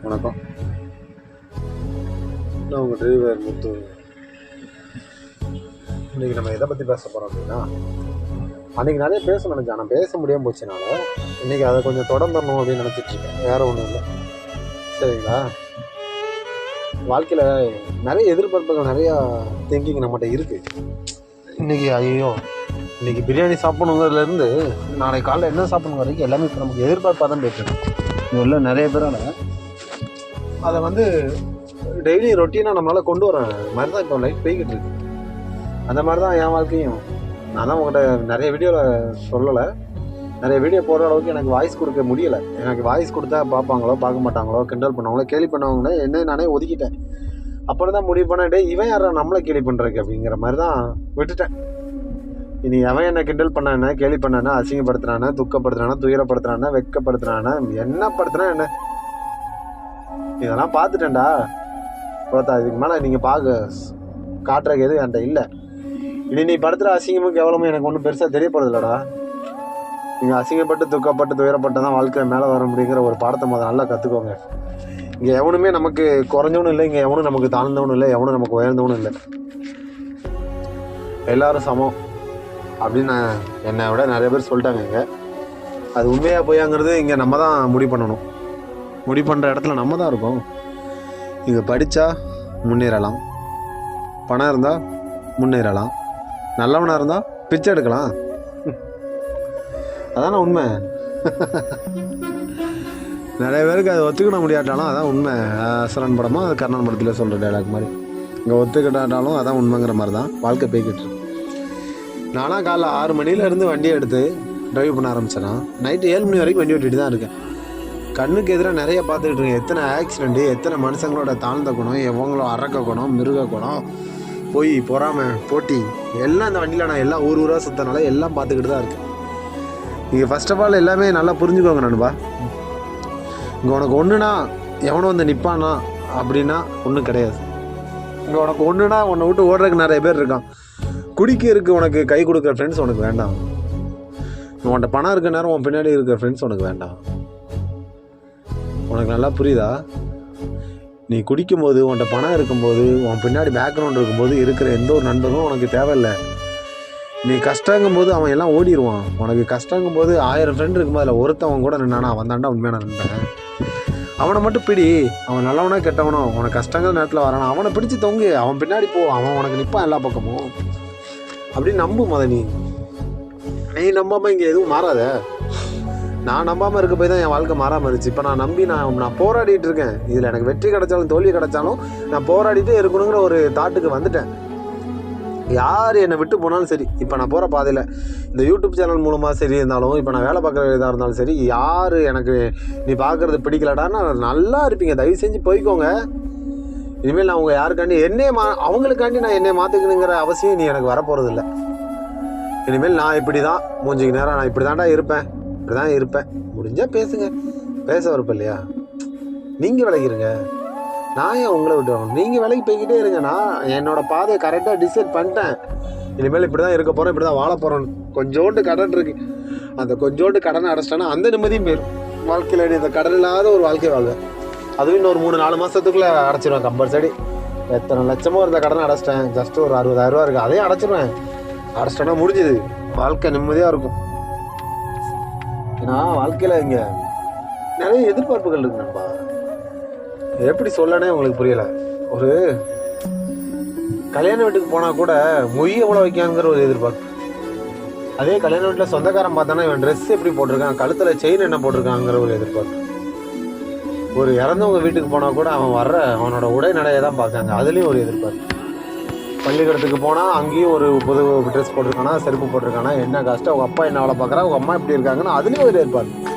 வணக்கம். நான் உங்கள் டிரைவர் முத்து. இன்றைக்கி நம்ம எதை பற்றி பேச போகிறோம் அப்படின்னா அன்றைக்கி நிறைய பேச நினச்சேன். ஆனால் பேச முடியாமல் போச்சுனால இன்றைக்கி அதை கொஞ்சம் தொடர்ந்துடணும் அப்படின்னு நினச்சிட்ருக்கேன் வேறு ஒன்றும் இல்லை. சரிங்களா? வாழ்க்கையில் நிறைய எதிர்பார்ப்புகள் நிறையா திங்கிங் நம்மகிட்ட இருக்குது இன்றைக்கி ஐயோ இன்றைக்கி பிரியாணி சாப்பிடணுங்கிறதுலேருந்து நாளைக்கு காலையில் என்ன சாப்பிடணும் வரைக்கும் எல்லாமே இப்போ நமக்கு எதிர்பார்ப்பாக தான் போயிட்டு இருக்கு. நிறைய பேரால் அதை வந்து டெய்லி ரொட்டீனாக நம்மளால் கொண்டு வர மாதிரி தான் இப்போ லைஃப் போய்கிட்டு இருக்கு. அந்த மாதிரி தான் என் வாழ்க்கையும். நான் தான் உங்கள்கிட்ட நிறைய வீடியோவில் சொல்லலை. நிறைய வீடியோ போடுற அளவுக்கு எனக்கு வாய்ஸ் கொடுக்க முடியலை. எனக்கு வாய்ஸ் கொடுத்தா பார்ப்பாங்களோ பார்க்க மாட்டாங்களோ கிண்டல் பண்ணுவாங்களோ கேலி பண்ணவங்களோ என்ன நானே ஒதுக்கிட்டேன். அப்புறம் தான் முடிவு பண்ணேன் டேய் இவன் யாரா நம்மளை கேலி பண்ணுறக்கு அப்படிங்கிற மாதிரி தான் விட்டுட்டேன். இனி எவன் என்ன கிண்டல் பண்ணானே கேலி பண்ணானே அசிங்கப்படுத்துறானே துக்கப்படுத்துறானே துயரப்படுத்துறானா வெக்கப்படுத்துறானா என்ன படுத்துனா என்ன? இதெல்லாம் பார்த்துட்டேன்டா. பார்த்தா இதுக்கு மேலே நீங்கள் பார்க்க காட்டுறக்கு எதுவும் என்கிட்ட இல்லை. இனி நீ படுத்துகிற அசிங்கமும் கேவலமும் எனக்கு ஒன்றும் பெருசாக தெரிய போகிறதில்லடா நீங்கள் அசிங்கப்பட்டு துக்கப்பட்டு துயரப்பட்டு தான் வாழ்க்கை மேலே வர முடியுங்கிற ஒரு பாடத்தை முதல் நல்லா கற்றுக்கோங்க இங்கே எவனுமே நமக்கு குறைஞ்சவனும் இல்லை இங்கே எவனும் நமக்கு தாழ்ந்தவனும் இல்லை எவனும் நமக்கு உயர்ந்தவனும் இல்லை. எல்லாரும் சமம். அப்படின்னு நான் என்னை விட நிறைய பேர் சொல்லிட்டாங்க இங்கே. அது உண்மையாக போயாங்கிறது இங்கே நம்ம தான் முடிவு பண்ணணும். முடிவு பண்ணுற இடத்துல நம்ம தான் இருக்கோம். இங்கே படித்தா முன்னேறலாம். பணம் இருந்தால் முன்னேறலாம். நல்லவனாக இருந்தால் பிச்சை எடுக்கலாம். அதானே உண்மை? நிறைய பேருக்கு அதை ஒத்துக்கிட முடியாட்டாலும் அதான் உண்மை. அசரன் படமாக அது கர்ணன் படத்தில் சொல்கிற டைலாக் மாதிரி. இங்கே ஒத்துக்கிட்டாட்டாலும் அதான் உண்மைங்கிற மாதிரி தான் வாழ்க்கை போய்கிட்டு இருக்கு. நானாக காலைல ஆறு மணிலேருந்து வண்டியை எடுத்து டிரைவ் பண்ண ஆரம்பித்தேன்னா நைட்டு ஏழு மணி வரைக்கும் வண்டி ஓட்டிகிட்டு தான் இருக்கேன். கண்ணுக்கு எதிராக நிறைய பார்த்துக்கிட்டு இருக்கேன். எத்தனை ஆக்சிடெண்ட்டு எத்தனை மனுஷங்களோட தாழ்ந்த குணம் எவங்களோ அறக்க குணம் மிருக குணம் பொய் பொறாமை போட்டி எல்லாம் இந்த வண்டியில் நான் எல்லாம் ஊர் ஊராக சுத்தனால எல்லாம் பார்த்துக்கிட்டு தான் இருக்கேன். இங்கே ஃபர்ஸ்ட் ஆஃப் ஆல் எல்லாமே நல்லா புரிஞ்சுக்கோங்க நண்பா. இங்கே உனக்கு ஒன்றுனா எவனும் வந்து நிற்பானா அப்படின்னா ஒன்றும் கிடையாது. இங்கே உனக்கு ஒன்றுனா உன்னை விட்டு ஓடுறதுக்கு நிறைய பேர் இருக்கான் குடிக்க இருக்கு உனக்கு கை கொடுக்குற ஃப்ரெண்ட்ஸ் உனக்கு வேண்டாம். உன்கிட்ட பணம் இருக்க நேரம் உன் பின்னாடி இருக்கிற ஃப்ரெண்ட்ஸ் உனக்கு வேண்டாம். உனக்கு நல்லா புரியுதா? நீ குடிக்கும்போது உன்கிட்ட பணம் இருக்கும்போது உன் பின்னாடி பேக்ரவுண்ட் இருக்கும்போது இருக்கிற எந்த ஒரு நண்பரும் உனக்கு தேவையில்லை. நீ கஷ்டங்கும் போது அவன் எல்லாம் ஓடிடுவான் உனக்கு கஷ்டங்கும் போது ஆயிரம் ஃப்ரெண்ட் இருக்கும்போது அதில் ஒருத்தவன் கூட நின்னானா வந்தாண்டா உண்மையான நண்பன். அவனை மட்டும் பிடி. அவன் நல்லவனோ கெட்டவனோ உனக்கு கஷ்டங்கிற நேரத்தில் வரானா அவனை பிடிச்சி தொங்கு. அவன் பின்னாடி போ. அவன் உனக்கு நிற்பான் எல்லா பக்கமும். அப்படின்னு நம்பு மத நீ நீ இங்கே எதுவும் மாறாத. நான் நம்பாமல் இருக்க போய் தான் என் வாழ்க்கை மாறாமல் இருந்துச்சு. இப்போ நான் நம்பி நான் நான் போராடிட்டு இருக்கேன். இதில் எனக்கு வெற்றி கிடைச்சாலும் தோல்வி கிடைச்சாலும் நான் போராடிட்டே இருக்கணுங்கிற ஒரு தாட்டுக்கு வந்துட்டேன். யார் என்னை விட்டு போனாலும் சரி இப்போ நான் போகிற பாதையில் இந்த யூடியூப் சேனல் மூலமாக சரி இருந்தாலும் இப்போ நான் வேலை பார்க்குற இதாக இருந்தாலும் சரி யார் எனக்கு நீ பார்க்குறது பிடிக்கலடான்னு நல்லா இருப்பீங்க. தயவு செஞ்சு போய்க்கோங்க. இனிமேல் நான் உங்கள் யாருக்காண்டி என்னே மா அவங்களுக்காண்டி நான் என்னை மாற்றிக்கணுங்கிற அவசியம் நீ எனக்கு வரப்போகிறதில்ல இனிமேல் நான் இப்படி தான் மூஞ்சிக்கு நேரம் நான் இப்படி தாண்டா இருப்பேன். இப்படி தான் இருப்பேன். முடிஞ்சால் பேசுங்க. பேச வரப்ப இல்லையா? நீங்கள் விலகிருங்க. நான் ஏன் உங்களை விட்டு வரணும்? நீங்கள் விலகி போய்கிட்டே இருங்க. நான் என்னோட பாதையை கரெக்டாக டிசைட் பண்ணிட்டேன். இனிமேல் இப்படி தான் இருக்க போகிறோம் இப்படி தான் வாழ போகிறோம் கொஞ்சோண்டு கடன் இருக்குது அந்த கொஞ்சோண்டு கடனை அடைச்சிட்டேன்னா அந்த நிம்மதியும் போயிடும் வாழ்க்கையில் இந்த கடன் இல்லாத ஒரு வாழ்க்கை வாழ்வேன். அதுவும் இன்னொரு மூணு நாலு மாதத்துக்குள்ளே அடைச்சிடுவேன் கம்பல்சரி எத்தனை லட்சமோ இருந்த கடனை அடைச்சிட்டேன். ஜஸ்ட் ஒரு அறுபதாயிரரூவா இருக்குது அதையும் அடைச்சிடுவேன் அடைச்சிட்டோன்னா முடிஞ்சுது. வாழ்க்கை நிம்மதியாக இருக்கும். ஏன்னா வாழ்க்கையில் இங்கே நிறைய எதிர்பார்ப்புகள் இருக்கு நண்பா. எப்படி சொல்லனே உங்களுக்கு புரியலை. ஒரு கல்யாண வீட்டுக்கு போனால் கூட மொய் எவ்வளோ வைக்காங்கிற ஒரு எதிர்பார்ப்பு. அதே கல்யாண வீட்டில் சொந்தக்காரன் பார்த்தானா இவன் ட்ரெஸ் எப்படி போட்டிருக்கான் கழுத்தில் செயின் என்ன போட்டிருக்காங்கிற ஒரு எதிர்பார்ப்பு. ஒரு இறந்தவங்க வீட்டுக்கு போனால் கூட அவன் வர்ற அவனோட உடை நடையை தான் பார்க்காங்க அதுலேயும் ஒரு எதிர்பார்ப்பு. பள்ளிக்கூடத்துக்கு போனால் அங்கேயும் ஒரு புது ட்ரெஸ் போட்டிருக்கானா செருப்பு போட்டிருக்கானா என்ன கஷ்டம் அவங்க அப்பா என்ன வேலை பார்க்குறா அவங்க அம்மா எப்படி இருக்காங்கன்னு அதுலேயும் ஒரு எதிர்பார்ப்பு.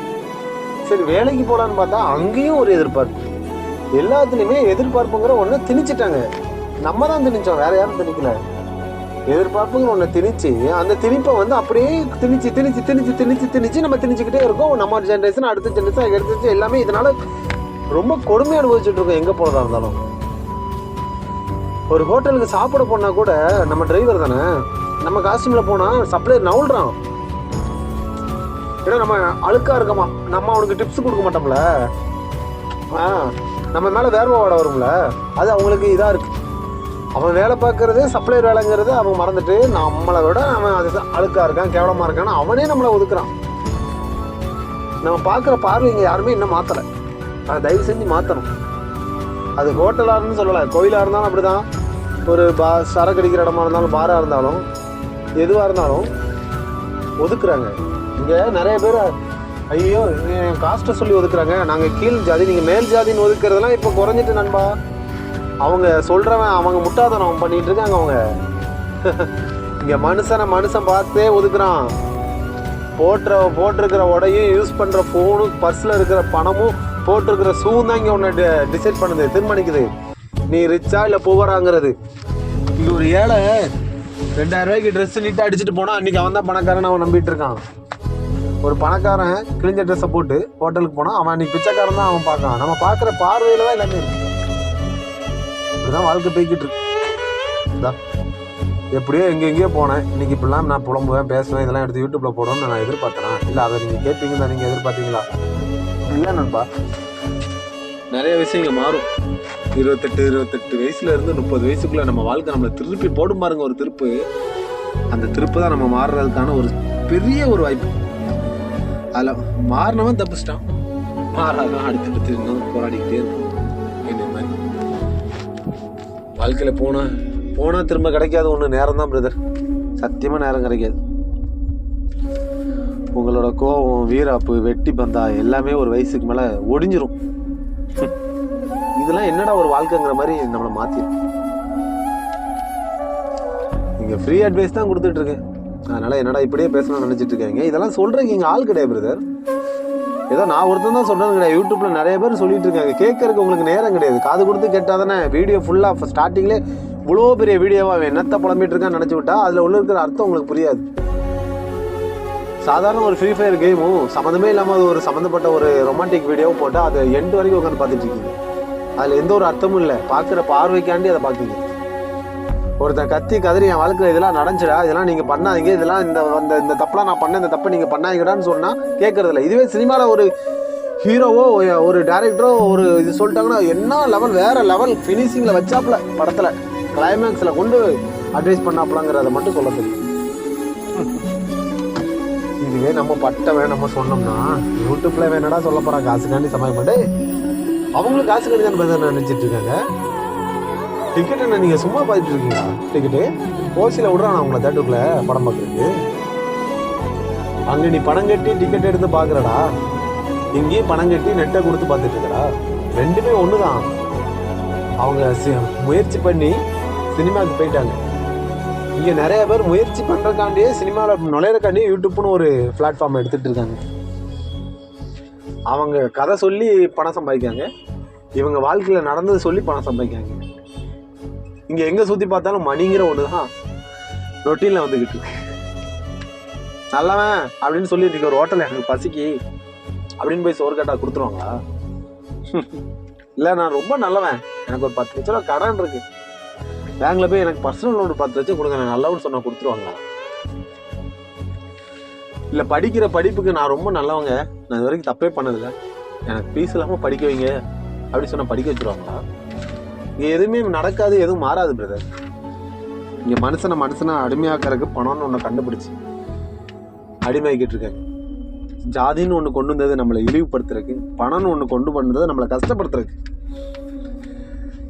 சரி வேலைக்கு போகலான்னு பார்த்தா அங்கேயும் ஒரு எதிர்பார்ப்பு. எல்லாத்துலேயுமே எதிர்பார்ப்புங்கிற ஒன்று திணிச்சிட்டாங்க. நம்ம தான் திணிச்சோம் வேற யாரும் திணிக்கல. எதிர்பார்ப்புங்கிற ஒன்று திணிச்சு அந்த திணிப்பை வந்து அப்படியே திணிச்சு திணிச்சு திணிச்சு திணிச்சு திணிச்சு நம்ம திணிச்சுக்கிட்டே இருக்கோம். நம்ம ஜென்ரேஷன் அடுத்த ஜென்ரேஷன் எடுத்துச்சு எல்லாமே இதனால ரொம்ப கொடுமை அனுபவிச்சுட்டு இருக்கோம் எங்கே போகிறதா இருந்தாலும். ஒரு ஹோட்டலுக்கு சாப்பிட போனால் கூட நம்ம டிரைவர் தானே? நம்ம காஸ்டியூமில் போனால் சப்ளையர் நவுல்றான் ஏன்னா நம்ம அழுக்காக இருக்கமா. நம்ம அவனுக்கு டிப்ஸ் கொடுக்க மாட்டோம்ல. ஆ நம்ம மேலே வேர்வை வாட வரும்ல. அது அவங்களுக்கு இதாக இருக்குது அவன் வேலை பார்க்கறது சப்ளையர் வேலைங்கிறது அவன் மறந்துட்டு நம்மளை விட அவன் அது அழுக்காக இருக்கான் கேவலமாக இருக்கான்னு அவனே நம்மளை ஒதுக்குறான். நம்ம பார்க்குற பார்வை இங்கே யாருமே இன்னும் மாற்றலை அதை தயவு செஞ்சு மாற்றணும் அது ஹோட்டலாக இருந்து சொல்லலை கோயிலாக இருந்தாலும் அப்படி தான் ஒரு பா சரக்கு அடிக்கிற இடமா இருந்தாலும் பாராக இருந்தாலும் எதுவாக இருந்தாலும் ஒதுக்குறாங்க. இங்கே நிறைய பேர் ஐயோ என் காஸ்ட்டை சொல்லி ஒதுக்குறாங்க. நாங்கள் கீழ் ஜாதி நீங்கள் மேல் ஜாதின்னு ஒதுக்குறதெல்லாம் இப்போ குறைஞ்சிட்டு நண்பா. அவங்க சொல்கிறவன் அவங்க முட்டாதனம் பண்ணிகிட்டு இருக்காங்க அவங்க. இங்கே மனுஷனை மனுஷன் பார்த்தே ஒதுக்குறான். போட்டுற போட்டிருக்கிற உடையும் யூஸ் பண்ணுற ஃபோனும் பர்ஸில் இருக்கிற பணமும் போட்டிருக்கிற ஷூவும் தான் இங்கே ஒன்று டிசைட் பண்ணுது. தீர்மானிக்குது நீ ரிச்சா இல்லை புவராங்கிறது? இங்கே ஒரு ஏழை ரெண்டாயிரம் ரூபாய்க்கு ட்ரெஸ் நீட்டாக அடிச்சுட்டு போனால் அன்றைக்கி அவன் தான் பணக்காரன் அவன் நம்பிட்டு இருக்கான். ஒரு பணக்காரன் கிழிஞ்ச ட்ரெஸ்ஸை போட்டு ஹோட்டலுக்கு போனால் அவன் அன்றைக்கி பிச்சைக்காரன் தான் அவன் பார்க்கான். நம்ம பார்க்குற பார்வையில் தான் எல்லாமே இருக்கு. இப்படிதான் வாழ்க்கை போய்கிட்டு இருக்கு. எப்படியோ எங்கே எங்கேயோ போனேன். இன்றைக்கி இப்படிலாம் நான் புலம்புவேன் பேசுவேன் இதெல்லாம் எடுத்து யூடியூப்பில் போடணும்னு நான் எதிர்பார்த்தேன் இல்லை அதை நீங்கள் கேட்பீங்க தான் நீங்கள் எதிர்பார்த்தீங்களா? இல்லை நண்பா. நிறைய விஷயங்கள் மாறும். இருபத்தெட்டு இருபத்தெட்டு வயசுல இருந்து முப்பது வயசுக்குள்ள நம்ம வாழ்க்கை நம்மளை திருப்பி போடும் பாருங்க ஒரு திருப்பு. அந்த திருப்பு தான் நம்ம மாறுறதுக்கான ஒரு பெரிய ஒரு வாய்ப்பு. அதில் மாறினவன் தப்பிச்சிட்டான். மாறாதவன் அடுத்தடுத்து இன்னும் போராடிக்கிட்டே இருக்கும் என்ன மாதிரி. வாழ்க்கையில் போனால் போனால் திரும்ப கிடைக்காது ஒன்று நேரம் தான் பிரதர் சத்தியமாக நேரம் கிடைக்காது. உங்களோட கோவம் வீராப்பு வெட்டி பந்தா எல்லாமே ஒரு வயசுக்கு மேலே ஒடிஞ்சிரும். இதெல்லாம் என்னடா ஒரு வாழ்க்கைங்கிற மாதிரி நம்மளை மாற்றிடும் நீங்கள் ஃப்ரீ அட்வைஸ் தான் கொடுத்துட்டு இருக்கேன் அதனால் என்னடா இப்படியே பேசணும்னு நினச்சிட்டு இருக்காங்க. இதெல்லாம் சொல்கிறேங்க இங்கே ஆள் கிடையாது பிரதர் ஏதோ நான் ஒருத்தன் தான் சொல்கிறது கிடையாது. யூடியூப்பில் நிறைய பேர் சொல்லிட்டு இருக்காங்க. கேட்கறதுக்கு உங்களுக்கு நேரம் கிடையாது. காது கொடுத்து கேட்டால் தானே வீடியோ ஃபுல்லாக ஸ்டார்டிங்லேயே இவ்வளோ பெரிய வீடியோவாக அவன் என்னத்தை புலம்பிட்டு இருக்கான்னு நினச்சி விட்டா அதில் உள்ள இருக்கிற அர்த்தம் உங்களுக்கு புரியாது. சாதாரண ஒரு ஃப்ரீ ஃபயர் கேமும் சம்மந்தமே இல்லாமல் அது ஒரு சம்மந்தப்பட்ட ஒரு ரொமான்டிக் வீடியோவும் போட்டால் அது எண்டு வரைக்கும் உட்காந்து பார்த்துட்டு இருக்கீங்க. அதில் எந்த ஒரு அர்த்தமும் இல்லை. பார்க்குற பார்வைக்காண்டி அதை பார்க்குங்க. ஒருத்தன் கத்தி கதறி என் வாழ்க்கையில் இதெல்லாம் நடஞ்சிடா இதெல்லாம் நீங்கள் பண்ணாதீங்க. இதெல்லாம் இந்த அந்த இந்த தப்பெல்லாம் நான் பண்ணேன் இந்த தப்பை நீங்கள் பண்ணாதீங்கடான்னு சொன்னால் கேட்கறதில்ல இதுவே சினிமாவில் ஒரு ஹீரோவோ ஒரு டேரக்டரோ ஒரு இது சொல்லிட்டாங்கன்னா என்ன லெவல் வேறு லெவல் ஃபினிஷிங்கில் வச்சாப்புல படத்தில். கிளைமேக்ஸில் கொண்டு அட்வைஸ் பண்ணாப்புலாங்கிறத மட்டும் சொல்ல தெரியும் இதுவே நம்ம பட்டவன் நம்ம சொன்னோம்னா யூடியூப்ல வேணடா சொல்ல போறான் காசுக்காண்டி சமாளிக்க மாட்டே அவங்களும் காசுக்காண்டி தான் பதில் நினைச்சிட்டு இருக்காங்க. டிக்கெட் என்ன நீங்க சும்மா பார்த்துட்டு இருக்கீங்களா? டிக்கெட்டு ஓசியில் விடுறான் அவங்கள தேட்டருக்குள்ள படம் பார்க்கறதுக்கு? அங்கே நீ பணம் கட்டி டிக்கெட் எடுத்து பார்க்குறடா. இங்கேயும் பணம் கட்டி நெட்டை கொடுத்து பார்த்துட்டு இருக்கடா. ரெண்டுமே ஒன்று தான் அவங்க முயற்சி பண்ணி சினிமாவுக்கு போயிட்டாங்க. இங்கே நிறைய பேர் முயற்சி பண்ணுறக்காண்டியே சினிமாவில் நுழையிறக்காண்டியே யூடியூப்னு ஒரு பிளாட்ஃபார்ம் எடுத்துகிட்டு இருக்காங்க. அவங்க கதை சொல்லி பணம் சம்பாதிக்காங்க. இவங்க வாழ்க்கையில் நடந்தது சொல்லி பணம் சம்பாதிக்காங்க. இங்கே எங்கே சுற்றி பார்த்தாலும் மணிங்கிற ஒன்று தான் ரொட்டீனில் வந்துக்கிட்டு இருக்கு. நல்லவன் அப்படின்னு சொல்லி இன்றைக்கி ஒரு ஹோட்டல் எனக்கு பசிக்கு. அப்படின்னு போய் சோறு கேட்டால் கொடுத்துருவாங்களா? இல்லை நான் ரொம்ப நல்லவன். எனக்கு ஒரு பத்து லட்ச ரூபா கடன் இருக்குது பேங்க்ல போய் எனக்கு பர்சனல் லோன் பத்து லட்சம் கொடுங்க நான் நல்லவன்னு சொன்னா கொடுத்துருவாங்களா? இல்ல படிக்கிற படிப்புக்கு நான் ரொம்ப நல்லவங்க. நான் இது வரைக்கும் தப்பே பண்ணதில்ல. எனக்கு ஃபீஸ் இல்லாம படிக்க வைங்க அப்படி சொன்னா படிக்க வச்சிருவாங்களா? இங்க எதுவுமே நடக்காது எதுவும் மாறாது பிரதர் இங்க மனுஷனை மனுஷனை அடிமையாக்கிறதுக்கு பணம்னு ஒன்று கண்டுபிடிச்சு அடிமையாக்கிட்டு இருக்காங்க. ஜாதின்னு ஒன்று கொண்டு வந்தது நம்மளை இழிவுபடுத்துறதுக்கு பணம்னு ஒன்று கொண்டு வந்தது நம்மளை கஷ்டப்படுத்துறதுக்கு.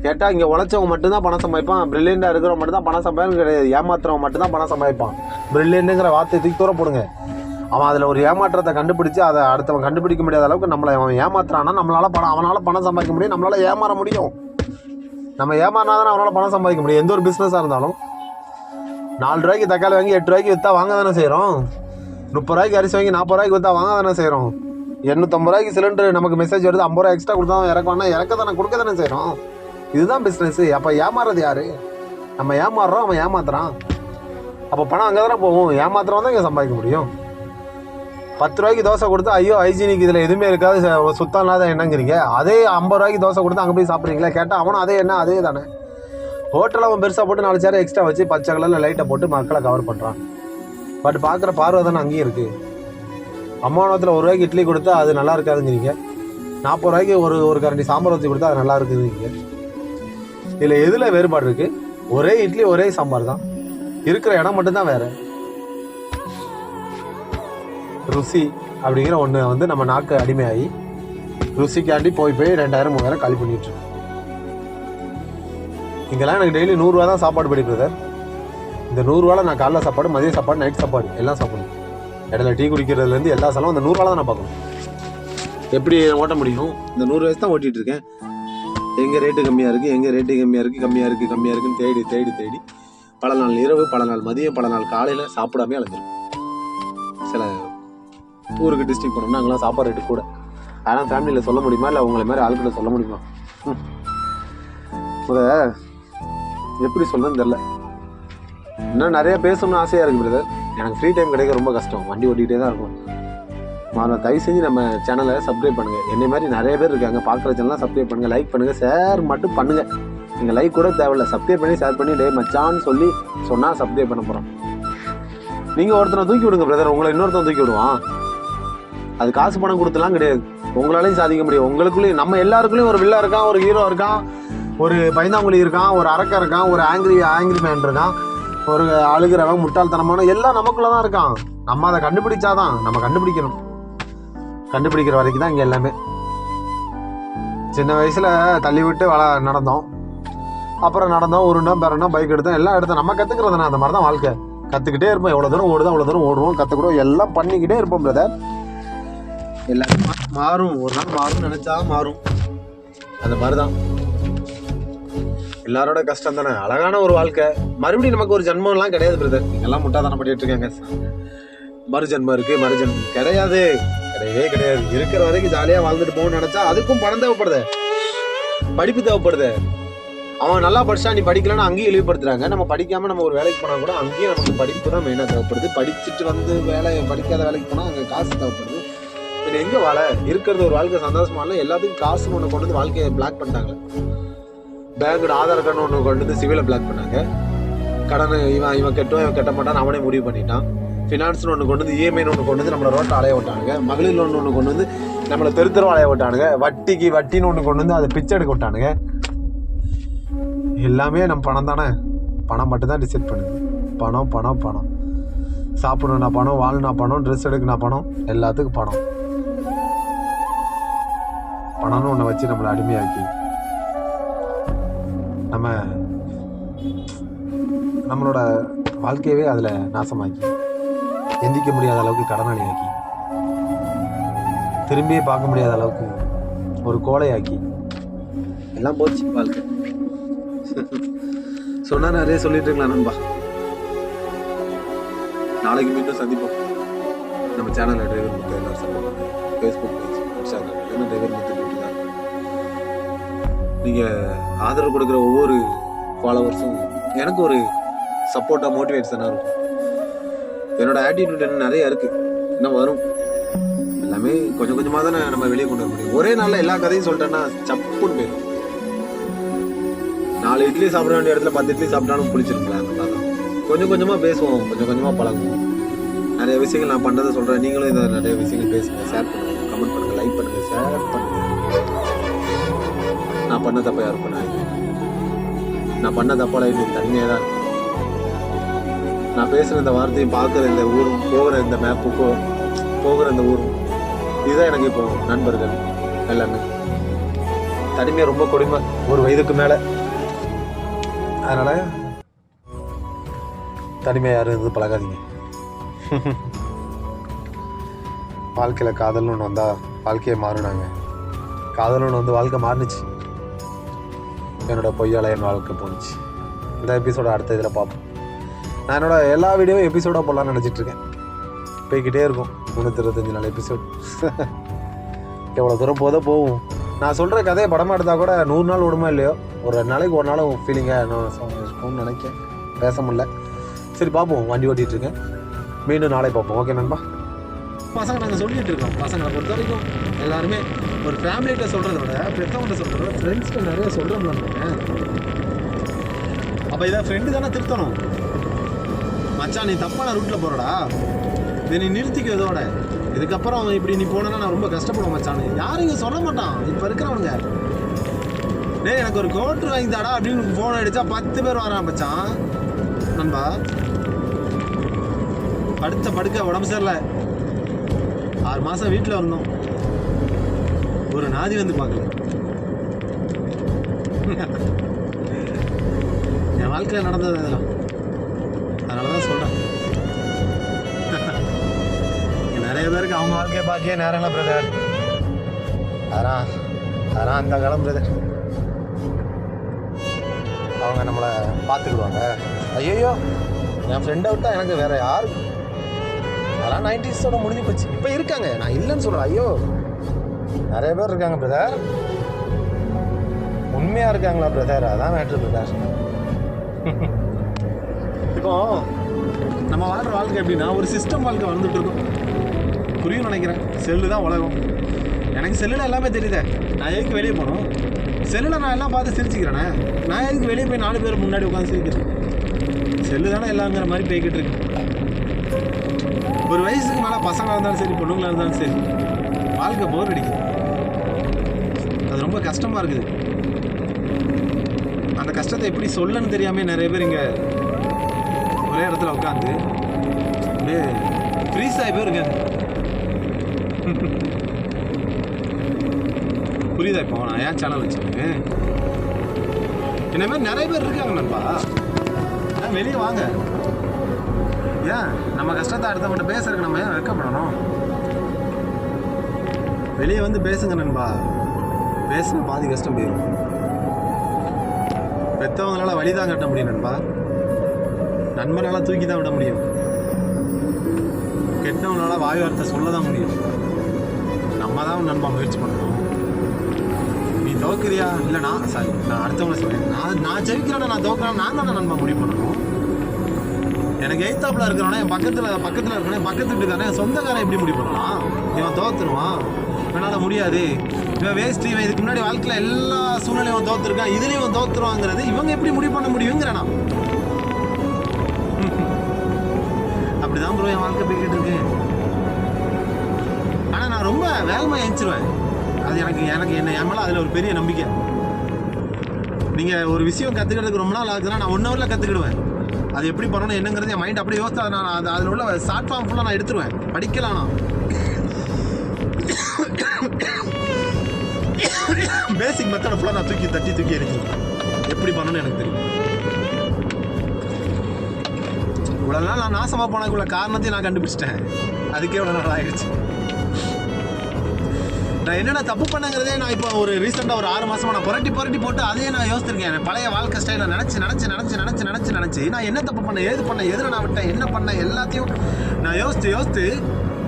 கேட்டால் இங்கே உழைச்சவங்க மட்டும்தான் பணம் சம்பாதிப்பான். பிரில்லியண்டாக இருக்கிறவங்க மட்டும்தான் பணம் சம்பாதிக்கும் கிடையாது. ஏமாத்துறவங்க மட்டும்தான் பணம் சம்பாதிப்பான். பிரில்லியண்ட்டுங்கிற வார்த்தை தூக்கி தூர போடுங்க. அவன் அதில் ஒரு ஏமாற்றத்தை கண்டுபிடிச்சு அதை அடுத்தவன் கண்டுபிடிக்க முடியாத அளவுக்கு நம்மளை அவன் ஏமாத்துறான்னா நம்மளால் பணம் அவனால் பணம் சம்பாதிக்க முடியும். நம்மளால் ஏமாற முடியும். நம்ம ஏமாறினாதானே அவனால் பணம் சம்பாதிக்க முடியும். எந்த ஒரு பிஸ்னஸாக இருந்தாலும். நாலு ரூபாய்க்கு தக்காளி வாங்கி எட்டு ரூபாய்க்கு விற்றா வாங்க தானே செய்கிறோம் முப்பது ரூபாய்க்கு அரிசி வாங்கி நாற்பது ரூபாய்க்கு விற்றா வாங்க தானே செய்கிறோம் எண்ணூற்றம்பது ரூபாய்க்கு சிலிண்டர் நமக்கு மெசேஜ் வருது ஐம்பது ரூபா எக்ஸ்ட்ரா கொடுத்தா இறக்குவானா இறக்க தானே கொடுக்க தானே செய்கிறோம் இதுதான் பிஸ்னஸ் அப்போ ஏமாறுறது யாரு? நம்ம ஏமாறுறோம் அவன் ஏமாத்துறான். அப்போ பணம் அங்கே தானே போகும். ஏமாத்துறவன் தான் இங்கே சம்பாதிக்க முடியும். பத்து ரூபாய்க்கு தோசை கொடுத்தா ஐயோ ஹைஜீனிக் இதில் எதுவுமே இருக்காது. ச- சுத்தம் இல்லாத என்னங்கிறீங்க? அதே ஐம்பது ரூபாய்க்கு தோசை கொடுத்து அங்கே போய் சாப்பிட்றீங்களா? கேட்டால் அவனும் அதே என்ன அதே தானே. ஹோட்டலில் அவன் பெருசாக போட்டு நாலு சேரை எக்ஸ்ட்ரா வச்சு பச்சை கலரில் லைட்டை போட்டு மக்களை கவர் பண்ணுறான் பட் பார்க்குற பார்வை தானே அங்கேயும் இருக்குது அம்மாவனத்தில் ஒரு ரூபாய்க்கு இட்லி கொடுத்தா அது நல்லா இருக்காதுங்கிறீங்க. நாற்பது ரூபாய்க்கு ஒரு ஒரு கரண்டி சாம்பார் ஊற்றி கொடுத்தா அது நல்லா இருக்குது இதில் எதில் வேறுபாடு இருக்கு? ஒரே இட்லி ஒரே சாம்பார் தான். இருக்கிற இடம் மட்டும்தான் வேற. ருசி அப்படிங்கிற ஒன்று வந்து நம்ம நாக்கு அடிமையாகி ருசிக்காண்டி போய் போய் ரெண்டாயிரம் மூவாயிரம் காலி பண்ணிட்டு இருக்கோம் இங்கெல்லாம் எனக்கு டெய்லி நூறுரூவா தான் சாப்பாடு படி பிரதர் இந்த நூறுரூவால நான் காலைல சாப்பாடு மதிய சாப்பாடு நைட் சாப்பாடு எல்லாம் சாப்பிடணும். இடையில டீ குடிக்கிறதுலேருந்து எல்லா செலவும் அந்த நூறுரூவா தான் நான் பார்க்கணும். எப்படி ஓட்ட முடியும்? இந்த நூறு வயசு தான் ஓட்டிகிட்டு இருக்கேன். எங்கே ரேட்டு கம்மியாக இருக்குது எங்கே ரேட்டு கம்மியாக இருக்குது கம்மியாக இருக்குது கம்மியாக இருக்குன்னு தேடி தேடி தேடி. பல நாள் இரவு பல நாள் மதியம் பல நாள் காலையில் சாப்பிடாமே அலைஞ்சிரும் சில ஊருக்கு டிஸ்ட்ரிக் போனோம்னா அங்கெல்லாம் சாப்பாடு ரேட்டு கூட. ஆனால் ஃபேமிலியில் சொல்ல முடியுமா? இல்லை உங்களை மாதிரி ஆளுக்கிட்ட சொல்ல முடியுமா? ம். முத எப்படி சொல்றதுன்னு தெரில இன்னும் நிறையா பேசணும்னு ஆசையாக இருக்குது பிரதர் எனக்கு ஃப்ரீ டைம் கிடைக்க ரொம்ப கஷ்டம். வண்டி ஓட்டிகிட்டே தான் இருக்கும். மாதம் தயவு செஞ்சு நம்ம சேனலை சப்ஸ்கிரைப் பண்ணுங்கள் என்னை மாதிரி நிறைய பேர் இருக்காங்க. பார்க்குற சேனலாக சப்ஸ்கிரைப் பண்ணுங்கள் லைக் பண்ணுங்கள் ஷேர் மட்டும் பண்ணுங்கள் நீங்கள் லைக் கூட தேவையில்ல. சப்ஸ்கிரைப் பண்ணி ஷேர் பண்ணி டே மச்சான்னு சொல்லி சொன்னால் சப்ஸ்கிரைப் பண்ண போகிறோம் நீங்கள் ஒருத்தனை தூக்கி விடுங்க பிரதர் உங்களை இன்னொருத்தன் தூக்கி விடுவான். அது காசு பணம் கொடுத்துலாம் கிடையாது. உங்களாலையும் சாதிக்க முடியும். உங்களுக்குள்ளேயும் நம்ம எல்லாருக்குள்ளேயும் ஒரு வில்லா இருக்கான் ஒரு ஹீரோ இருக்கான் ஒரு பயந்தாங்குழி இருக்கான் ஒரு அரக்கன் இருக்கான் ஒரு ஆங்கிரி ஆங்கிரி மேன் இருக்கான் ஒரு அழுகிறவன் முட்டாள்தனமான எல்லாம் நமக்குள்ளே தான் இருக்கான். நம்ம அதை கண்டுபிடிச்சாதான் நம்ம கண்டுபிடிக்கணும். கண்டுபிடிக்கிற வரைக்கும் தான் இங்கே எல்லாமே. சின்ன வயசில் தள்ளி விட்டு வள நடந்தோம். அப்புறம் நடந்தோம் ஒரு உருண்டோம் பிறண்டோம் பைக் எடுத்தோம் எல்லாம் எடுத்தோம். நம்ம கற்றுக்கிறதுனா அந்த மாதிரி தான் வாழ்க்கை. கற்றுக்கிட்டே இருப்போம். எவ்வளோ தூரம் ஓடுதோ அவ்வளோ தூரம் ஓடுவோம். கத்துக்கிடுவோம் எல்லாம் பண்ணிக்கிட்டே இருப்போம் பிரதர் எல்லாமே மாறும். ஒரு நாள் மாறும் நினச்சா மாறும். அந்த மாதிரி தான் எல்லாரோட கஷ்டம் தானே. அழகான ஒரு வாழ்க்கை. மறுபடியும் நமக்கு ஒரு ஜென்மம்லாம் கிடையாது பிரதர் எல்லாம் முட்டாதானம் பண்ணிட்டு இருக்காங்க மறு ஜென்மம் இருக்கு மறு ஜென்மம் கிடையாது. கிடையவே கிடையாது. இருக்கிற வரைக்கும் ஜாலியா வாழ்ந்துட்டு போகணும்னு நினைச்சா அதுக்கும் பணம் தேவைப்படுது. படிப்பு தேவைப்படுது. அவன் நல்லா படிச்சா நீ படிக்கலன்னு அங்கேயும் இழிவுபடுத்துறாங்க நம்ம படிக்காம நம்ம ஒரு வேலைக்கு போனா கூட அங்கேயும் நமக்கு படிப்பு தான் மெயினாக தேவைப்படுது. படிச்சுட்டு வந்து வேலை படிக்காத வேலைக்கு போனா அங்கே காசு தேவைப்படுது. பின்ன எங்க வாழ? இருக்கிறது ஒரு வாழ்க்கை சந்தோஷமா இல்லை? எல்லாத்துக்கும் காசு ஒன்று கொண்டு வந்து வாழ்க்கையை பிளாக் பண்ணிட்டாங்க. பேங்கோட ஆதார் கார்டு ஒன்று கொண்டு வந்து சிவிலை பிளாக் பண்ணாங்க. கடன் இவன் இவன் கெட்டோம் இவன் கட்ட மாட்டான் அவனே முடிவு பண்ணிட்டான். ஃபினான்ஸ்னு ஒன்று கொண்டு வந்து இஎம்ஐன்னு ஒன்று கொண்டு வந்து நம்மளை ரோட்டை அலைய விட்டானுங்க. மகளிர் லோன் ஒன்று கொண்டு வந்து நம்மளை தெரு தெருவா அலைய விட்டானுங்க. வட்டிக்கு வட்டின்னு ஒன்று கொண்டு வந்து அதை பிச்சை எடுக்க விட்டானுங்க. எல்லாமே நம்ம பணம் தானே. பணம் மட்டும்தான் டிசைட் பண்ணுது. பணம் பணம் பணம். சாப்பிடணும்னா பணம் வாழ்னா பணம் ட்ரெஸ் எடுக்கணும் பணம். எல்லாத்துக்கும் பணம். பணம்னு ஒன்றை வச்சு நம்மளை அடிமையாக்கி நம்ம நம்மளோட வாழ்க்கையவே அதில் நாசமாக்கி. எந்திக்க முடியாத அளவுக்கு கடனாளியாக்கி திரும்பியே பார்க்க முடியாத அளவுக்கு ஒரு கோழையாக்கி எல்லாம் போச்சு வாழ்க்கை. சொன்னா நிறைய சொல்லிட்டு இருக்கலாம் நண்பா. நாளைக்கு மீண்டும் சந்திப்போம். நம்ம சேனலில் டிரைவர் முத்து எல்லாரும் சப்போர்ட் ஃபேஸ்புக் பேஜ் இன்ஸ்டாகிராம் என்ன டிரைவர் முத்து டியூட்டி தான் நீங்கள் ஆதரவு கொடுக்குற ஒவ்வொரு ஃபாலோவர்ஸும் எனக்கு ஒரு சப்போர்ட்டாக மோட்டிவேட்ஸனாக இருக்கும். என்னோட ஆட்டிடியூட் என்ன நிறைய இருக்கு. இன்னும் வரும். எல்லாமே கொஞ்சம் கொஞ்சமாக தானே நம்ம வெளியே கொண்டு வர முடியும். ஒரே நாளில் எல்லா கதையும் சொல்லிட்டேன்னா சப்புன்னு போயிடும். நாலு இட்லி சாப்பிட வேண்டிய இடத்துல பத்து இட்லி சாப்பிட்டாலும் பிடிச்சிருக்கலாம் அந்த கொஞ்சம் கொஞ்சமாக பேசுவோம் கொஞ்சம் கொஞ்சமாக பழகுவோம். நிறைய விஷயங்கள் நான் பண்ணுறதை சொல்கிறேன் நீங்களும் இதை நிறைய விஷயங்கள் பேசுங்க. ஷேர் பண்ணுங்க. கமெண்ட் பண்ணுங்க. லைக் பண்ணுங்க. ஷேர் பண்ணுங்க. நான் பண்ண தப்பா யாரும் பண்ணாங்க நான் பண்ண தப்பால இன்னும் தனிமையாக தான். நான் பேசுகிற இந்த வார்த்தையும் பார்க்குற இந்த ஊரும் போகிற இந்த மேப்புக்கும் போகிற இந்த ஊரும் இதுதான் எனக்கு இப்போ நண்பர்கள் எல்லாமே. தனிமையாக ரொம்ப கொடுமை ஒரு வயதுக்கு மேலே. அதனால் தனிமையாக யாரும் இருந்து பழகாதீங்க. வாழ்க்கையில் காதல்னு ஒன்று வந்தால் வாழ்க்கையை மாறினாங்க காதல்னு ஒன்று வந்து வாழ்க்கை மாறுனுச்சு. என்னோட பொய்யால என் வாழ்க்கை போணுச்சு. இந்த எபிசோட அடுத்த இதில் பார்ப்போம். நான் என்னோட எல்லா வீடியோவும் எபிசோடாக போடலான்னு நினச்சிட்டு இருக்கேன் போய்கிட்டே இருக்கும். முந்நூற்றி இருபத்தஞ்சு நாள் எபிசோட் எவ்வளோ தூரம் போதோ போகும். நான் சொல்கிற கதையை படமாக எடுத்தால் கூட நூறு நாள் விடுமா இல்லையோ? ஒரு ரெண்டு நாளைக்கு ஒரு நாளும் ஃபீலிங்காக நான் இருக்கும்னு நினைக்கிறேன். பேச முடில சரி பார்ப்போம் வண்டி ஓட்டிகிட்டு இருக்கேன் மீண்டும் நாளை பார்ப்போம். ஓகே நண்பா? பசங்க நாங்கள் சொல்லிட்டு இருக்கோம் பசங்களை பொறுத்த வரைக்கும் எல்லாருமே ஒரு ஃபேமிலிகிட்ட சொல்கிறத விட பெற்றவங்கள்ட்ட சொல்கிறத விட ஃப்ரெண்ட்ஸ்கிட்ட நிறைய சொல்கிறோம் அப்போ இதை ஃப்ரெண்டு தானே திருத்தணும்? மச்சான் நீ தப்பான ரூட்டில் போகிறடா இதை நீ நிறுத்திக்கிறதோட இதுக்கப்புறம் அவன் இப்படி நீ போனேன்னா நான் ரொம்ப கஷ்டப்படுவேன் மச்சானு. யாரும் இங்கே சொல்ல மாட்டான். இப்போ இருக்கிறவனுங்க. டேய் எனக்கு ஒரு கோட்ரு வாங்கி தாடா அப்படின்னு ஃபோன் அடித்தா பத்து பேர் வரான் மச்சான். நண்பா. படுத்த படுக்க உடம்பு சரியில்லை. ஆறு மாதம் வீட்டில் இருந்தோம். ஒரு நாதி வந்து பார்க்கல. என் வாழ்க்கையில் நடந்தது அதெல்லாம் நிறைய பேருக்கு அவங்க வாழ்க்கையை பார்க்கவே நேரம் இல்லை பிரதர் அதான் அதான் அந்த காலம் பிரதர் அவங்க நம்மளை பார்த்துக்கிடுவாங்க ஐயோ என் ஃப்ரெண்டை விட்டா எனக்கு வேற யாரு? அதெல்லாம் நைன்டிஸோட முடிஞ்சு போச்சு. இப்போ இருக்காங்க. நான் இல்லைன்னு சொல்கிறேன் ஐயோ நிறைய பேர் இருக்காங்க பிரதர் உண்மையாக இருக்காங்களா பிரதர் அதான் மேட்ரு பிரதர் இப்போ நம்ம வாழ்கிற வாழ்க்கை எப்படின்னா ஒரு சிஸ்டம் வாழ்க்கை வந்துட்டு இருக்கோம். புரியும் நினைக்கிறேன். செல்லு தான் உலகம். எனக்கு செல்லில் எல்லாமே தெரியுதே. நான் எதுக்கு வெளியே போகணும்? செல்லில் நான் எல்லாம் பார்த்து சிரிச்சுக்கிறேனே. நான் எதுக்கு வெளியே போய் நாலு பேர் முன்னாடி உட்காந்து சிரிக்கிறேன் செல்லு தானே எல்லாங்கிற மாதிரி போய்கிட்டு இருக்கு. ஒரு வயசுக்கு மேலே பசங்களாக இருந்தாலும் சரி பொண்ணுங்களாக இருந்தாலும் சரி வாழ்க்கை போர் அடிக்குது. அது ரொம்ப கஷ்டமாக இருக்குது. அந்த கஷ்டத்தை எப்படி சொல்லன்னு தெரியாமல் நிறைய பேர் இங்கே ஒரே இடத்துல உட்காந்து அப்படியே ஃப்ரீஸ் ஆகி போயிருக்காங்க. புரியுதா இப்போ? நான் ஏன் சேனல் வச்சுருக்கேன்? என்ன மாதிரி நிறைய பேர் இருக்காங்க நண்பா. ஆ வெளியே வாங்க. ஏன்? நம்ம கஷ்டத்தை அடுத்தவங்கள்ட்ட பேசுறதுக்கு நம்ம ஏன் வெக்கப்படணும் வெளியே வந்து பேசுங்க நண்பா. பேசுன பாதி கஷ்டம் போயிடும். பெற்றவங்களால வழி தான் கட்ட முடியும் நண்பா. நண்பர்களால் தூக்கி தான் விட முடியும். கெட்டவங்களால வாய் வார்த்தை சொல்ல தான் முடியும். நம்ம தான் நண்பா முயற்சி பண்ணணும் நீ தோக்குறியா? இல்லை நான் சாரி நான் அடுத்தவங்களை சொல்கிறேன் நான் நான் ஜெயிக்கிறேன் நான் தோக்குறேன் நான் தானே நண்பா முடிவு பண்ணணும். எனக்கு எய்த்தாப்பில் இருக்கிறவனே என் பக்கத்தில் பக்கத்தில் இருக்கிறவனே பக்கத்து வீட்டுக்காரன் என் சொந்தக்காரன் எப்படி முடிவு பண்ணலாம்? இவன் தோத்துருவான். இவனால் முடியாது. இவன் வேஸ்ட் இவன் இதுக்கு முன்னாடி வாழ்க்கையில் எல்லா சூழ்நிலையும் தோத்துருக்கான். இதுலேயும் இவன் தோத்துருவாங்கிறது இவங்க எப்படி முடிவு பண்ண முடியுங்கிறனா அப்படிதான் ப்ரோ என் வாழ்க்கை போய்கிட்டு இருக்கு. நான் ரொம்ப வேகமாக எழுந்திருவேன் அது எனக்கு எனக்கு என்ன என் மேலே அதில் ஒரு பெரிய நம்பிக்கை. நீங்கள் ஒரு விஷயம் கற்றுக்கிறதுக்கு ரொம்ப நாள் ஆகுதுன்னா நான் ஒன் ஹவரில் கற்றுக்கிடுவேன் அது எப்படி பண்ணணும் என்னங்கிறது என் மைண்ட் அப்படியே யோசித்து அதை நான் அது அதில் உள்ள ஷார்ட் ஃபார்ம் ஃபுல்லாக நான் எடுத்துருவேன். படிக்கலாம் நான். பேசிக் மெத்தடை ஃபுல்லாக நான் தூக்கி தட்டி தூக்கி எரிஞ்சிருவேன். எப்படி பண்ணணும்னு எனக்கு தெரியும். இவ்வளோ நாள் நான் நாசமாக போனதுக்குள்ள காரணத்தையும் நான் கண்டுபிடிச்சிட்டேன். அதுக்கே இவ்வளோ நாள் ஆயிடுச்சு. நான் என்னென்ன தப்பு பண்ணங்கிறதே நான் இப்போ ஒரு ரீசெண்டாக ஒரு ஆறு மாதமாக நான் புரட்டி புரட்டி போட்டு அதையே நான் யோசிச்சிருக்கேன். பழைய வாழ்க்கை ஸ்டைலை நினச்சி நினச்சி நினச்சி நினச்சி நினச்சி நினச்சி. நான் என்ன தப்பு பண்ணேன் ஏது பண்ணேன் எதில் நான் விட்டேன் என்ன பண்ணேன் எல்லாத்தையும் நான் யோசித்து யோசித்து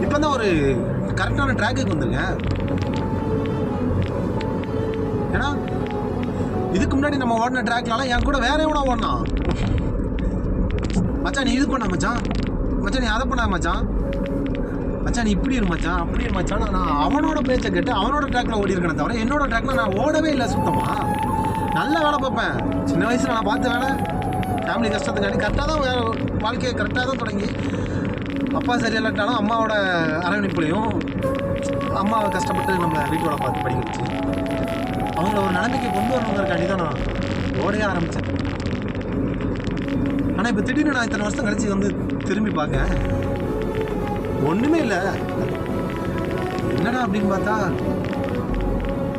இப்போ தான் ஒரு கரெக்டான ட்ராக்குக்கு வந்திருக்கேன். ஏன்னா இதுக்கு முன்னாடி நம்ம ஓடின ட்ராக்லலாம் என் கூட வேற எவனா ஓடினான். மச்சான் நீ இது பண்ண மச்சான்? மச்சான் நீ அதை பண்ண மச்சான்? மச்சான் நீ இப்படி இரு மச்சான் அப்படி இரு மச்சான். நான் அவனோட பேச்சை கேட்டு அவனோட ட்ராக்ல ஓடி இருக்கேன் தவிர என்னோட ட்ராக்ல நான் ஓடவே இல்லை சுத்தமா. நல்ல வேலை பார்ப்பேன். சின்ன வயசுல நான் பார்த்த வேலை ஃபேமிலி கஷ்டத்துக்காண்டி கரெக்டாக தான் வேலை வாழ்க்கையை கரெக்டாக தான் தொடங்கி. அப்பா சரியில்லாட்டாலும் அம்மாவோட அரவணைப்புலையும் அம்மாவை கஷ்டப்பட்டு நம்ம வீட்டோட பார்த்து படிக்க வச்சு அவங்கள ஒரு நிலைமைக்கு கொண்டு வரணுங்கிறக்காண்டி தான் நான் ஓடவே ஆரம்பித்தேன் ஆனால் இப்போ திடீர்னு நான் இத்தனை வருஷம் கழிச்சு வந்து திரும்பி பார்க்க ஒன்றுமே இல்லை. என்னடா அப்படின்னு பார்த்தா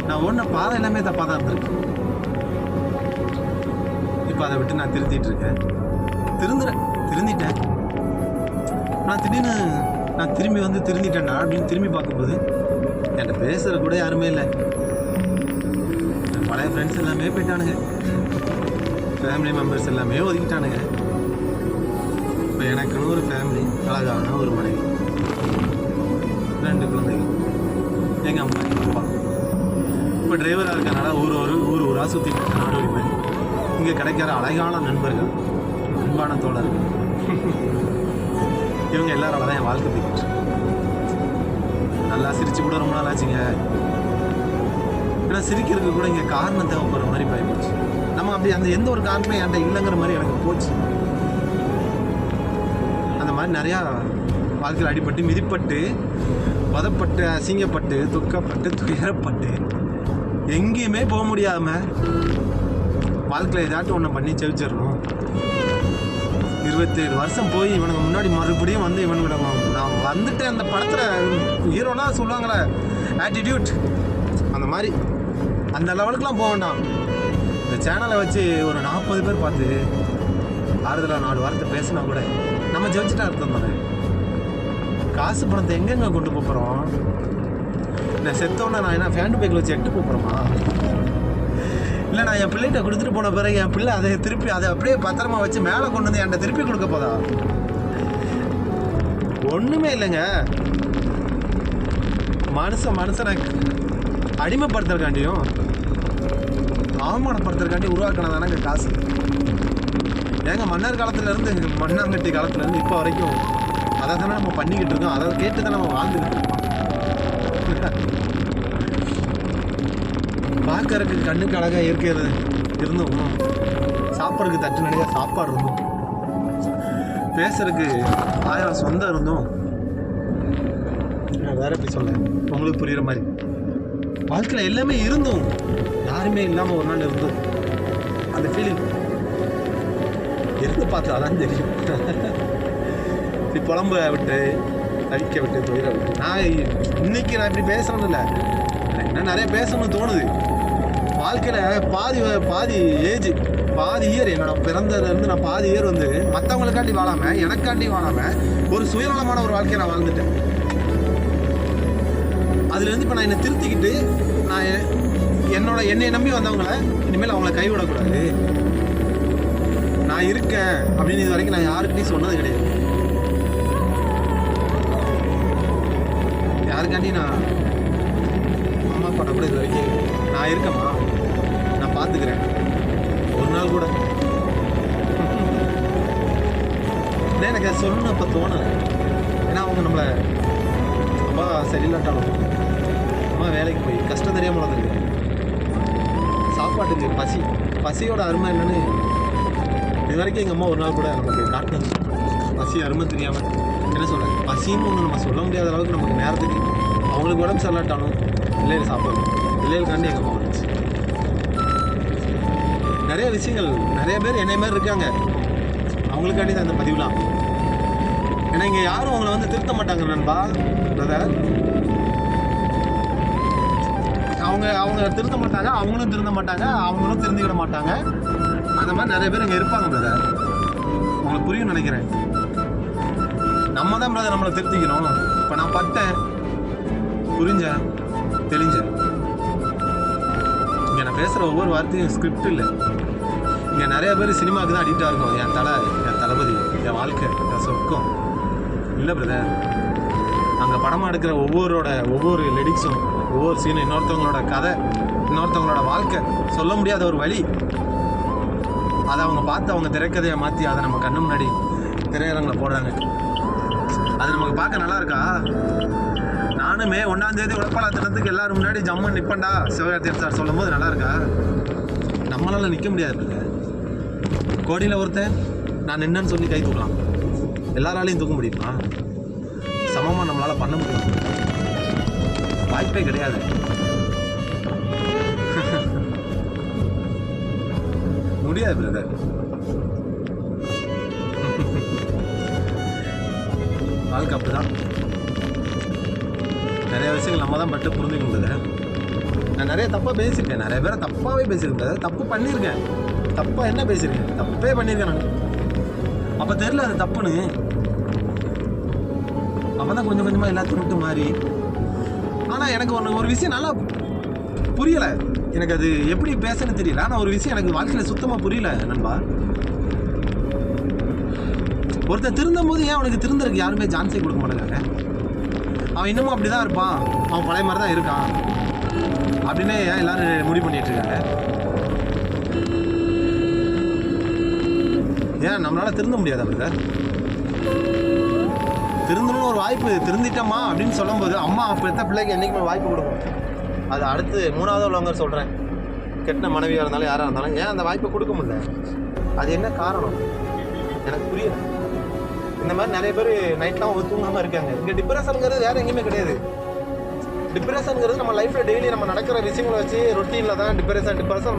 நான் ஓடின பாதை எல்லாமே தப்பாக தான் இருந்திருக்கு இப்போ அதை விட்டு நான் திருத்திட்டு இருக்கேன். திருந்துறேன் திருந்திட்டேன். நான் திடீர்னு நான் திரும்பி வந்து திருந்திட்டேன்டா அப்படின்னு திரும்பி பார்க்கும்போது என்கிட்ட பேசுகிற கூட யாருமே இல்லை. என் பழைய ஃப்ரெண்ட்ஸ் எல்லாமே போயிட்டானுங்க. ஃபேமிலி மெம்பர்ஸ் எல்லாமே ஒதுக்கிட்டானுங்க. இப்போ எனக்குன்னு ஒரு ஃபேமிலி அழகான ஒரு மனைவி. ரெண்டு குழந்தைகள். எங்கள் அம்மா எங்கள் அப்பா. இப்போ டிரைவராக இருக்கனால ஊர் ஒரு ஊர் ஊராக சுற்றி நாடு நாடோடி இங்கே கிடைக்கிற அழகான நண்பர்கள் அன்பான தோழர்கள். இவங்க எல்லாரால தான் என் வாழ்க்கை போய்கிட்டு நல்லா சிரிச்சு கூட ரொம்ப நாள் ஆச்சுங்க. ஏன்னா சிரிக்கிறதுக்கு கூட இங்கே காரணம் தேவைப்படுற மாதிரி பயப்படுச்சு நம்ம அப்படி அந்த எந்த ஒரு காரணமே என்கிட்ட இல்லைங்கிற மாதிரி எனக்கு போச்சு. அந்த மாதிரி நிறையா வாழ்க்கையில் அடிபட்டு மிதிப்பட்டு பதப்பட்டு அசிங்கப்பட்டு துக்கப்பட்டு துயரப்பட்டு எங்கேயுமே போக முடியாம வாழ்க்கையில் ஏதாட்டும் ஒன்று பண்ணி செவிச்சிடணும். இருபத்தேழு வருஷம் போய் இவனுக்கு முன்னாடி மறுபடியும் வந்து இவனுக்கு நான் வந்துட்டு அந்த படத்தில் ஹீரோனா சொல்லுவாங்களே ஆட்டிடியூட் அந்த மாதிரி. அந்த லெவலுக்குலாம் போக வேண்டாம். இந்த சேனலை வச்சு ஒரு நாற்பது பேர் பார்த்து ஆறுதலாக நாலு வாரத்தை பேசினா கூட நம்ம ஜெயிச்சுட்டா அர்த்தம் தானே? காசு பணத்தை எங்கெங்க கொண்டு போகிறோம் நான் செத்தோன்னே நான் என்ன ஃபேண்ட் பேக்கில் வச்சு எட்டு போகிறோமா இல்லை நான் என் பிள்ளைகிட்ட கொடுத்துட்டு போன பிறகு என் பிள்ளை அதை திருப்பி அதை அப்படியே பத்திரமா வச்சு மேலே கொண்டு வந்து என்கிட்ட திருப்பி கொடுக்க போதா? ஒன்றுமே இல்லைங்க. மனுஷன் மனுஷனை அடிமைப்படுத்துறதுக்காண்டியும் அவமானப்படுத்துறதுக்காண்டி உருவாக்கினதானங்க காசு. ஏங்க மன்னர் காலத்துலேருந்து மண்ணாங்கட்டி காலத்துல இப்போ வரைக்கும் அதை தானே நம்ம பண்ணிக்கிட்டு இருக்கோம். அதை கேட்டு தான் நம்ம வாழ்ந்துக்கிட்டு இருக்கோம். பார்க்கறதுக்கு கண்ணுக்கு அழகாக இருக்கிறது இருந்தும் சாப்பிட்றதுக்கு தட்டு நிறையா சாப்பாடு இருந்தோம் பேசுறதுக்கு ஆயிரம் சொந்தம் இருந்தும் நான் வேற எப்படி சொல்ல உங்களுக்கு புரியுற மாதிரி. வாழ்க்கையில் எல்லாமே இருந்தும் யாருமே இல்லாமல் ஒரு நாள் இருந்தோம் அந்த ஃபீலிங் இருந்து பார்த்தா தான் தெரியும். இப்படி புலம்ப விட்டு தவிக்க விட்டு போயிட விட்டு நான் இன்னைக்கு நான் இப்படி பேசுறேன்னு இல்லை. எனக்கு இன்னும் நிறைய பேசணும்னு தோணுது. வாழ்க்கையில் பாதி வ- பாதி ஏஜ் பாதி இயர் என்னோட பிறந்ததுலேருந்து நான் பாதி இயர் வந்து மற்றவங்களுக்காண்டி வாழாம எனக்காண்டி வாழாம ஒரு சுயநலமான ஒரு வாழ்க்கையை நான் வாழ்ந்துட்டேன். அதுலேருந்து இப்போ நான் என்னை திருத்திக்கிட்டு நான் என்னோட என்னை நம்பி வந்தவங்கள இனிமேல் அவங்கள கைவிடக்கூடாது. நான் இருக்கேன் அப்படின்னு இது வரைக்கும் நான் யாருக்கிட்டையும் சொன்னது கிடையாது. அதுக்காண்டி நான் அம்மா அப்பா கூட இது வரைக்கும் நான் இருக்கேம்மா. நான் பார்த்துக்கிறேன். ஒரு நாள் கூட. இல்லை எனக்கு அது சொல்லணும் அப்போ தோணலை. ஏன்னா அவங்க நம்மளை அப்பா சரியில்லாட்டாலும் அம்மா வேலைக்கு போய் கஷ்டம் தெரியாமல் வளர்ந்துருக்கு சாப்பாட்டுக்கு பசி. பசியோட அருமை என்னன்னு இது வரைக்கும் எங்கள் அம்மா ஒரு நாள் கூட நமக்கு காட்டினது பசி அருமை தெரியாமல் என்ன சொல்கிறேன் பசின்னு ஒன்று நம்ம சொல்ல முடியாத அளவுக்கு நமக்கு நேரத்துக்கு அவங்களுக்கு உடம்பு சரியில்லாட்டாலும் பிள்ளைகள் சாப்பாடு பிள்ளைகளுக்காண்டி எங்கள் அம்மா வந்துச்சு. நிறைய விஷயங்கள் நிறைய பேர் என்னை மாதிரி இருக்காங்க. அவங்களுக்காண்டி தான் இந்த பதிவுலாம். ஏன்னா இங்கே யாரும் அவங்கள வந்து திருத்த மாட்டாங்க நண்பா பிரதர் அவங்க அவங்க திருத்த மாட்டாங்க அவங்களும் திருந்த மாட்டாங்க அவங்களும் திருந்திக்கிட மாட்டாங்க. அந்த மாதிரி நிறைய பேர் இங்கே இருப்பாங்க பிரதர் உங்களுக்கு புரியும் நினைக்கிறேன். நம்ம தான் பிரதர் நம்மளை திருத்திக்கணும். இப்போ நான் பட்டேன். புரிஞ்சேன் தெளிஞ்சேன் இங்கே நான் பேசுகிற ஒவ்வொரு வார்த்தையும் ஸ்கிரிப்ட் இல்லை. இங்கே நிறைய பேர் சினிமாவுக்கு தான் அடிக்டாக இருக்கும். என் தலை என் தளபதி என் வாழ்க்கை என் சொர்க்கம். இல்லை பிரதர் அங்கே படமாக எடுக்கிற ஒவ்வொருவோட ஒவ்வொரு லெடிக்ஸும் ஒவ்வொரு சீனும் இன்னொருத்தவங்களோட கதை இன்னொருத்தவங்களோட வாழ்க்கை சொல்ல முடியாத ஒரு வழி. அதை அவங்க பார்த்து அவங்க திரைக்கதையை மாற்றி அதை நம்ம கண்ணு முன்னாடி திரையரங்கில் போடுறாங்க. அது நமக்கு பார்க்க நல்லா இருக்கா? நானுமே ஒன்றாம் தேதி உழைப்பாளர் தினத்துக்கு எல்லாரும் முன்னாடி ஜம்மு நிற்பண்டா சிவகார்த்தியன் சார் சொல்லும்போது நல்லா இருக்கா? நம்மளால் நிற்க முடியாது. கோடியில் ஒருத்தன் நான் நின்னன்னு சொல்லி கை தூக்கலாம். எல்லாராலையும் தூக்க முடியுமா? சமமாக நம்மளால் பண்ண முடியும்? வாய்ப்பே கிடையாது. முடியாது பிரதர் வாழ்க்கை அப்படிதான். நிறைய விஷயங்கள் நம்ம தான் பட்டு புரிஞ்சுக்க முடியுது நான் நிறைய தப்பாக பேசியிருக்கேன். நிறைய பேரை தப்பாகவே பேசியிருக்கேன். தப்பு பண்ணியிருக்கேன். தப்பாக என்ன பேசியிருக்கேன்? தப்பே பண்ணியிருக்கேன் நான். அப்போ தெரில அது தப்புன்னு. அப்போ தான் கொஞ்சம் கொஞ்சமாக எல்லாத்தையும் விட்டு மாறி. ஆனால் எனக்கு ஒன்று ஒரு விஷயம் நல்லா புரியலை. எனக்கு அது எப்படி பேசணும்னு தெரியல. ஆனால் ஒரு விஷயம் எனக்கு வாழ்க்கையில் சுத்தமாக புரியல நண்பா. ஒருத்தன் திருந்தும் போது ஏன் அவனுக்கு திருந்திருக்கு யாருமே சான்ஸே கொடுக்க மாட்டேங்கிறாங்க? அவன் இன்னமும் அப்படி தான் இருப்பான். அவன் பழைய மாதிரி தான் இருக்கான். அப்படின்னு ஏன் எல்லாரும் முடிவு பண்ணிட்டு இருக்காங்க? ஏன் நம்மளால திருந்த முடியாது பிரதர் திருந்தணும்னு ஒரு வாய்ப்பு திருந்திட்டோமா அப்படின்னு சொல்லும்போது அம்மா பெத்த பிள்ளைக்கு என்றைக்குமே வாய்ப்பு கொடுக்கும். அது அடுத்து மூணாவது உள்ளவங்க சொல்கிறேன் கெட்ட மனைவியாக இருந்தாலும் யாராக இருந்தாலும் ஏன் அந்த வாய்ப்பை கொடுக்க முடியல? அது என்ன காரணம்? எனக்கு புரியல. இந்த மாதிரி நிறைய பேர் நைட்லாம் தூங்காமல் இருக்காங்க. இங்கே டிப்ரெஷனுங்கிறது வேறு எங்கேயுமே கிடையாது. டிப்ரெஷனுங்கிறது நம்ம லைஃப்பில் டெய்லி நம்ம நடக்கிற விஷயங்களை வச்சு ரொட்டீனில் தான் டிப்ரெஷன் டிப்ரெஷன்